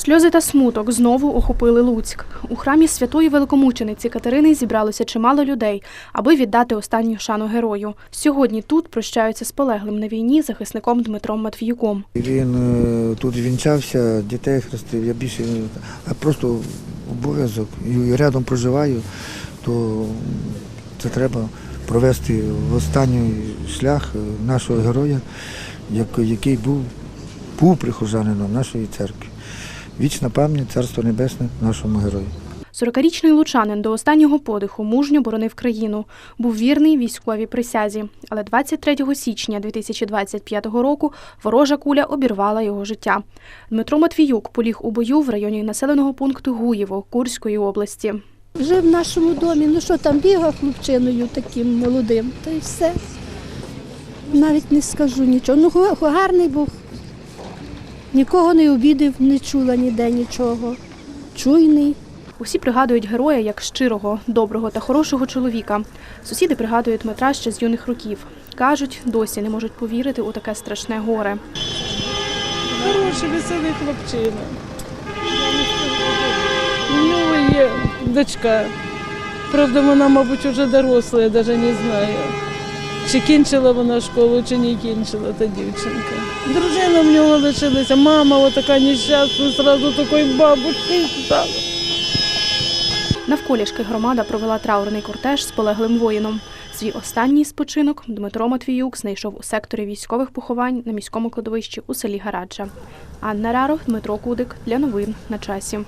Сльози та смуток знову охопили Луцьк. У храмі святої великомучениці Катерини зібралося чимало людей, аби віддати останню шану герою. Сьогодні тут прощаються з полеглим на війні захисником Дмитром Матвіюком. Він е, тут вінчався, дітей хрестив. Я більше просто обов'язок і рядом проживаю, то це треба провести в останній шлях е, нашого героя, який був, був прихожанином нашої церкви. Вічна пам'ять, царство небесне нашому герою. 40-річний лучанин до останнього подиху мужньо боронив країну, був вірний військовій присязі. Але 23 січня 2025 року ворожа куля обірвала його життя. Дмитро Матвіюк поліг у бою в районі населеного пункту Гуєво Курської області. Жив в нашому домі, ну що там бігав хлопчиною таким молодим, та й все. Навіть не скажу нічого. Ну, га- гарний був. Нікого не обідав, не чула ніде нічого. Чуйний. Усі пригадують героя як щирого, доброго та хорошого чоловіка. Сусіди пригадують Дмитра ще з юних років. Кажуть, досі не можуть повірити у таке страшне горе. Хороший, веселий хлопчина. У нього є дочка. Правда, вона, мабуть, вже доросла, я навіть не знаю. Чи кінчила вона школу, чи не кінчила та дівчинка. Дружина в нього лишилася, мама отака нещасна, зразу такої бабушки стала. Навколішки громада провела траурний кортеж з полеглим воїном. Свій останній спочинок Дмитро Матвіюк знайшов у секторі військових поховань на міському кладовищі у селі Гараджа. Анна Раро, Дмитро Кудик для новин на часі.